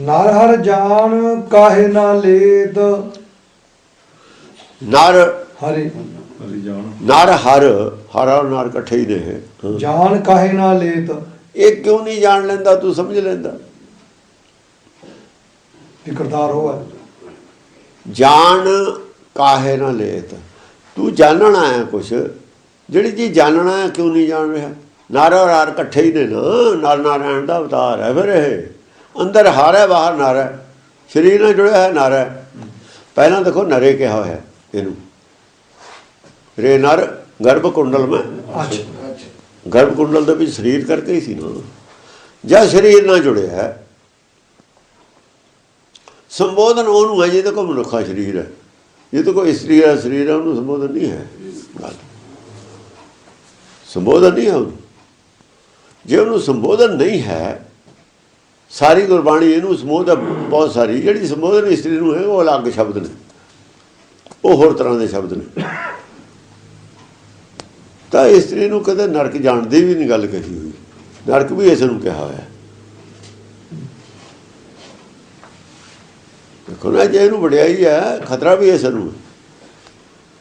ਨਰ ਹਰ ਜਾਨ ਕਾਹੇ ਨਾ ਲੇਤ। ਨਰ ਹਰੇ। ਨਰ ਹਰ ਹਰ ਨਰ ਇਕੱਠੇ ਹੀ ਨੇ। ਜਾਨ ਕਾਹੇ ਨਾ ਲੇਤ। ਇਹ ਕਿਉਂ ਨਹੀਂ ਜਾਣ ਲੈਂਦਾ ਤੂੰ ਸਮਝ ਲੈਂਦਾ? ਵੀ ਕਰਤਾਰ ਹੋਆ। ਜਾਣ ਕਾਹੇ ਨਾ ਲੇਤ। ਤੂੰ ਜਾਣਨਾ ਹੈ ਕੁਛ? ਜਿਹੜੀ ਚੀਜ਼ ਜਾਣਨਾ ਹੈ ਕਿਉਂ ਨਹੀਂ ਜਾਣ ਰਿਹਾ? ਨਰ ਔਰ ਹਰ ਇਕੱਠੇ ਹੀ ਨੇ ਨਾ। ਨਰ ਨਾਰਾਇਣ ਦਾ ਅਵਤਾਰ ਹੈ ਫਿਰ ਇਹ। ਅੰਦਰ ਹਰ ਹੈ ਬਾਹਰ ਨਰ। ਹੈ ਸਰੀਰ ਨਾਲ ਜੁੜਿਆ ਹੈ ਨਰ। ਹੈ ਪਹਿਲਾਂ ਦੇਖੋ ਨਰੇ ਕਿਹਾ ਹੋਇਆ ਇਹਨੂੰ। ਰੇ ਨਰ ਗਰਭ ਕੁੰਡਲ ਮੈਂ। ਅੱਛਾ ਗਰਭ ਕੁੰਡਲ ਦੇ ਵਿੱਚ ਸਰੀਰ ਕਰਕੇ ਹੀ ਸੀ ਨਾ। ਜਾਂ ਸਰੀਰ ਨਾਲ ਜੁੜਿਆ ਹੈ। ਸੰਬੋਧਨ ਉਹਨੂੰ ਹੈ, ਜਿਹਦੇ ਕੋਲ ਮਨੁੱਖਾ ਸਰੀਰ ਹੈ। ਜੇ ਤਾਂ ਕੋਈ ਇਸਤਰੀ ਦਾ ਸਰੀਰ ਹੈ, ਉਹਨੂੰ ਸੰਬੋਧਨ ਨਹੀਂ ਹੈ। ਸੰਬੋਧਨ ਨਹੀਂ ਹੈ ਉਹਨੂੰ। ਜੇ ਉਹਨੂੰ ਸੰਬੋਧਨ ਨਹੀਂ ਹੈ ਸਾਰੀ ਗੁਰਬਾਣੀ ਇਹਨੂੰ ਸੰਬੋਧਨ ਬਹੁਤ ਸਾਰੀ ਜਿਹੜੀ ਸੰਬੋਧਨ ਇਸਤਰੀ ਨੂੰ ਹੈ ਉਹ ਅਲੱਗ ਸ਼ਬਦ ਨੇ। ਉਹ ਹੋਰ ਤਰ੍ਹਾਂ ਦੇ ਸ਼ਬਦ ਨੇ। ਤਾਂ ਇਸਤਰੀ ਨੂੰ ਕਦੇ ਨਰਕ ਜਾਣ ਦੀ ਵੀ ਨਹੀਂ ਗੱਲ ਕਹੀ ਹੋਈ। ਨਰਕ ਵੀ ਇਸ ਨੂੰ ਕਿਹਾ ਹੋਇਆ। ਦੇਖੋ ਨਾ ਜੇ ਇਹਨੂੰ ਵਡਿਆਈ ਹੈ ਖਤਰਾ ਵੀ ਇਸ ਨੂੰ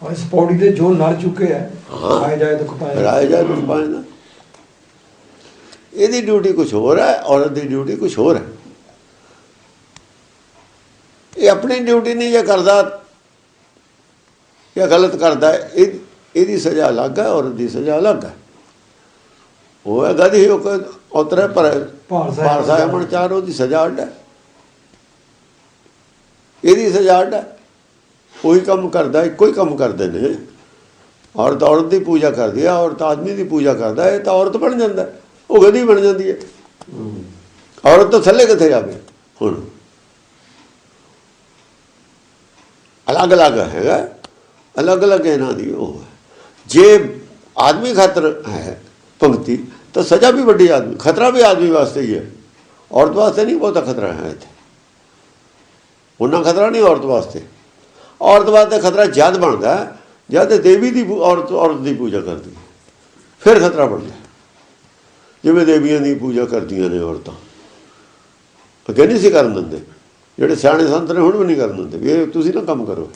ਇਸ ਪੌੜੀ ਦੇ ਜੋ ਨਰ ਚੁੱਕੇ ਹੈ। ਆਏ ਜਾਏ ਦੁੱਖ ਪਾਏ। ਰਾਏ ਜਾ ਕੁਝ ਪਾਇਨਾ ਇਹਦੀ ਡਿਊਟੀ ਕੁਝ ਹੋਰ ਹੈ ਔਰਤ ਦੀ ਡਿਊਟੀ ਕੁਝ ਹੋਰ ਹੈ। ਇਹ ਆਪਣੀ ਡਿਊਟੀ ਨਹੀਂ ਜੇ ਕਰਦਾ ਜਾਂ ਗਲਤ ਕਰਦਾ ਇਹ ਇਹਦੀ ਸਜ਼ਾ ਅਲੱਗ ਹੈ ਔਰਤ ਦੀ ਸਜ਼ਾ ਅਲੱਗ ਹੈ। ਉਹ ਹੈ ਗਧੀ ਉਹ ਉਤਰੇ ਪਰ ਭਾਰ ਸਾਹਿਬ ਮਣ ਚਾਰ ਉਹਦੀ ਸਜ਼ਾ ਅੱਡ ਹੈ। ਇਹਦੀ ਸਜ਼ਾ ਅੱਡ ਹੈ। ਉਹੀ ਕੰਮ ਕਰਦਾ ਹੀ ਕੰਮ ਕਰਦੇ ਨੇ। ਔਰਤ ਔਰਤ ਦੀ ਪੂਜਾ ਕਰਦੀ ਹੈ ਔਰਤ ਆਦਮੀ ਦੀ ਪੂਜਾ ਕਰਦਾ ਹੈ ਇਹ ਤਾਂ ਔਰਤ ਬਣ ਜਾਂਦਾ। ਹੈ। ਉਹ ਗਧੀ ਬਣ ਜਾਂਦੀ ਹੈ। ਔਰਤ ਤਾਂ ਥੱਲੇ ਕਿੱਥੇ ਜਾਵੇ? ਹੁਣ। ਅਲੱਗ ਅਲੱਗ ਹੈਗਾ। ਅਲੱਗ ਅਲੱਗ ਇਹਨਾਂ ਦੀ ਉਹ ਹੈ। ਜੇ ਆਦਮੀ ਖਾਤਰ ਹੈ ਪੰਕਤੀ ਤਾਂ ਸਜ਼ਾ ਵੀ ਵੱਡੀ ਆਦਮੀ, ਖਤਰਾ ਵੀ ਆਦਮੀ ਵਾਸਤੇ ਹੀ ਹੈ। ਔਰਤ ਵਾਸਤੇ ਨਹੀਂ, ਬਹੁਤਾ ਖਤਰਾ ਹੈ ਇੱਥੇ। ਉਹਨਾਂ ਖਤਰਾ ਨਹੀਂ ਔਰਤ ਵਾਸਤੇ। ਔਰਤ ਵਾਸਤੇ ਖਤਰਾ ਜਦ ਬਣਦਾ, ਜਦ ਦੇਵੀ ਦੀ ਔਰਤ ਔਰਤ ਦੀ ਪੂਜਾ ਕਰਦੀ ਫਿਰ ਖਤਰਾ ਬਣਦਾ। ਜਿਵੇਂ ਦੇਵੀਆਂ ਦੀ ਪੂਜਾ ਕਰਦੀਆਂ ਨੇ ਔਰਤਾਂ। ਅੱਗੇ ਨਹੀਂ ਸੀ ਕਰਨ ਦਿੰਦੇ। ਜਿਹੜੇ ਸਿਆਣੇ ਸੰਤ ਨੇ ਹੁਣ ਵੀ ਨਹੀਂ ਕਰਨ ਦਿੰਦੇ। ਵੀ ਇਹ ਤੁਸੀਂ ਨਾ ਕੰਮ ਕਰੋ।